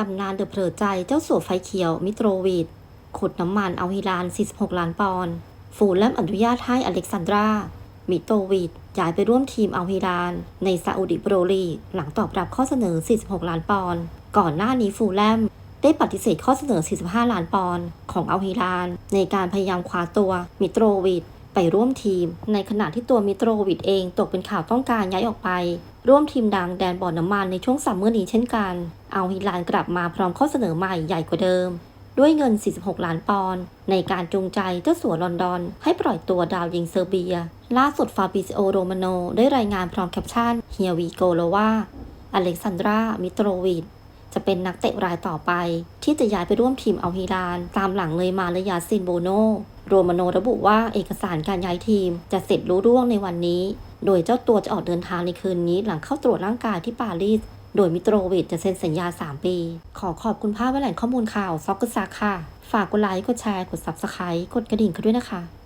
ตำนานเดอะเผลอใจเจ้าสัวไฟเขียวมิโตรวิดขุดน้ำมันเอาฮิลาน 46 ล้านปอนด์ฟูลแลมอนุญาตให้อเล็กซานดรา มิโตรวิดย้ายไปร่วมทีมเอาฮิลาน ในซาอุดิโปรลีกหลังตอบรับข้อเสนอ 46 ล้านปอนด์ก่อนหน้านี้ฟูลแลมได้ปฏิเสธข้อเสนอ 45 ล้านปอนด์ของอัลฮิลาน ในการพยายามคว้าตัวมิโตรวิด ไปร่วมทีม ในขณะที่ตัวมิโตรวิดเองตกเป็นข่าวต้องการย้ายออกไป ร่วมทีมดังแดนบ่อน้ำมันในช่วงซัมเมอร์นี้เช่นกันอัลฮิลานกลับมาพร้อมข้อเสนอใหม่ใหญ่กว่าเดิม ด้วยเงิน 46 ล้านปอนด์ในการจูงใจเจ้าสัวลอนดอน ให้ปล่อยตัวดาวยิงเซอร์เบีย ล่าสุดฟาบิซิโอโรมาโนได้รายงานพร้อมแคปชั่นเฮียวีโกโลว่าอเล็กซานดรา มิโตรวิดจะเป็นนักเตะรายต่อไป ที่จะย้ายไปร่วมทีมอัลฮิลาน ตามหลังเลยมาแลยาซินโบโน โรมาโนระบุว่าเอกสารการย้ายทีมจะเสร็จรู้ร่วงในวันนี้ โดยเจ้าตัวจะออกเดินทางในคืนนี้หลังเข้าตรวจร่างกายที่ปารีส โดยมิโตรวิชจะเซ็นสัญญา 3 ปี ขอขอบคุณภาพแหล่งข้อมูลข่าว ซอกกซาค่ะ ฝากกดไลค์ กดแชร์ กด Subscribe กดกระดิ่งกันด้วยนะคะ